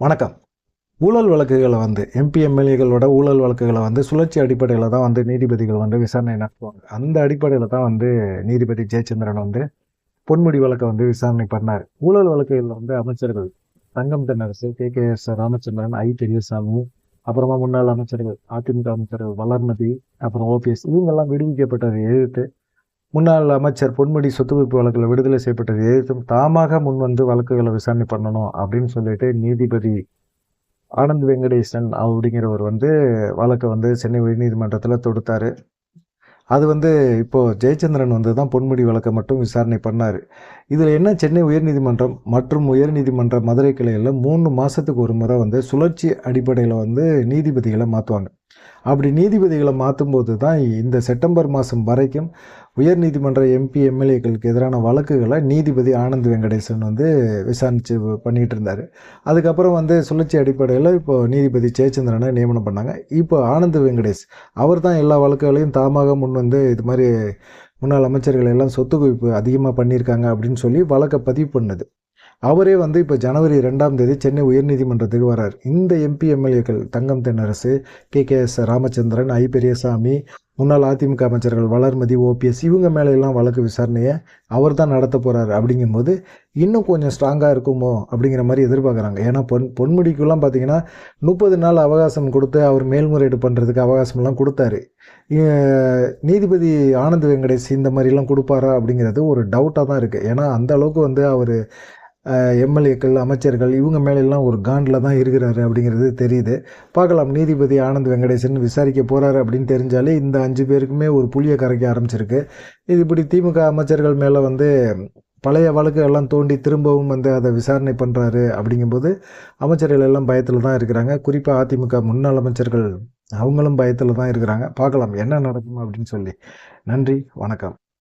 வணக்கம். ஊழல் வழக்குகளை வந்து எம்பி எம்எல்ஏகளோட ஊழல் வழக்குகளை வந்து சுழற்சி அடிப்படையில் தான் வந்து நீதிபதிகள் வந்து விசாரணை நடத்துவாங்க. அந்த அடிப்படையில் தான் வந்து நீதிபதி ஜெயச்சந்திரன் வந்து பொன்முடி வழக்கை வந்து விசாரணை பண்ணார். ஊழல் வழக்குகளில் வந்து அமைச்சர்கள் Thangam Thennarasu K. K. S. Ramachandran I. Periyasamy அப்புறமா முன்னாள் அமைச்சர்கள் அதிமுக அமைச்சர்கள் வளர்மதி அப்புறம் ஓபிஎஸ் இவங்கெல்லாம் விடுவிக்கப்பட்டதை எதிர்த்து முன்னாள் அமைச்சர் பொன்முடி சொத்து குவிப்பு வழக்கில் விடுதலை செய்யப்பட்டதை. எதிர்த்தும் தாமாக முன் வந்து வழக்குகளை விசாரணை பண்ணணும் அப்படின்னு சொல்லிட்டு நீதிபதி ஆனந்த் வெங்கடேசன் அப்படிங்கிறவர் வந்து வழக்கை வந்து சென்னை உயர்நீதிமன்றத்தில் தொடுத்தார். அது வந்து இப்போது ஜெயச்சந்திரன் வந்து தான் பொன்முடி வழக்கை மட்டும் விசாரணை பண்ணார். இதில் என்ன சென்னை உயர்நீதிமன்றம் மற்றும் உயர்நீதிமன்ற மதுரை கிளையில் மூணு மாதத்துக்கு ஒரு முறை வந்து சுழற்சி அடிப்படையில் வந்து நீதிபதிகளை மாற்றுவாங்க அப்படி நீதிபதிகளை மாற்றும்போது தான் இந்த செப்டம்பர் மாதம் வரைக்கும் உயர்நீதிமன்ற எம்பி எம்எல்ஏக்களுக்கு எதிரான வழக்குகளை நீதிபதி ஆனந்த் வெங்கடேசன் வந்து விசாரித்து பண்ணிகிட்டு இருந்தார் அதுக்கப்புறம் வந்து சுழற்சி அடிப்படையில் இப்போ நீதிபதி ஜெயச்சந்திரனை நியமனம் பண்ணாங்க. இப்போ ஆனந்த் வெங்கடேஷ் அவர் தான் எல்லா வழக்குகளையும் தாமாக முன் வந்து இது மாதிரி முன்னாள் அமைச்சர்கள் எல்லாம் சொத்து குவிப்பு அதிகமாக பண்ணியிருக்காங்க அப்படின்னு சொல்லி வழக்கை பதிவு பண்ணது. அவரே வந்து இப்போ ஜனவரி ரெண்டாம் தேதி சென்னை உயர்நீதிமன்றத்துக்கு வரார். இந்த எம்பி எம்எல்ஏக்கள் Thangam Thennarasu K K S Ramachandran I Periyasamy முன்னாள் அதிமுக அமைச்சர்கள் வளர்மதி ஓபிஎஸ் இவங்க மேலெல்லாம் வழக்கு விசாரணையை அவர் தான் நடத்த போகிறாரு அப்படிங்கும்போது இன்னும் கொஞ்சம் ஸ்ட்ராங்காக இருக்குமோ அப்படிங்கிற மாதிரி எதிர்பார்க்குறாங்க. ஏன்னா பொன் பொன்முடிக்கெல்லாம் பார்த்தீங்கன்னா முப்பது நாள் அவகாசம் கொடுத்து அவர் மேல்முறையீடு பண்ணுறதுக்கு அவகாசம்லாம் கொடுத்தாரு. நீதிபதி ஆனந்த் வெங்கடேஷ் இந்த மாதிரிலாம் கொடுப்பாரா அப்படிங்கிறது ஒரு டவுட்டாக தான் இருக்குது ஏன்னா அந்த அளவுக்கு வந்து அவர் எம்எல்ஏக்கள் அமைச்சர்கள் இவங்க மேலெல்லாம் ஒரு காண்டில் தான் இருக்கிறாரு அப்படிங்கிறது தெரியுது. பார்க்கலாம் நீதிபதி ஆனந்த் வெங்கடேசன் விசாரிக்க போகிறாரு அப்படின்னு தெரிஞ்சாலே இந்த அஞ்சு பேருக்குமே ஒரு புளியை கரைக்க ஆரம்பிச்சிருக்கு. இது இப்படி திமுக அமைச்சர்கள் மேலே வந்து பழைய வழக்குகள்லாம் தோண்டி திரும்பவும் வந்து அதை விசாரணை பண்ணுறாரு அப்படிங்கும்போது அமைச்சர்கள் எல்லாம் பயத்தில் தான் இருக்கிறாங்க. குறிப்பாக அதிமுக முன்னாள் அமைச்சர்கள் அவங்களும் பயத்தில் தான் இருக்கிறாங்க. பார்க்கலாம் என்ன நடக்கும் அப்படின்னு சொல்லி. நன்றி வணக்கம்.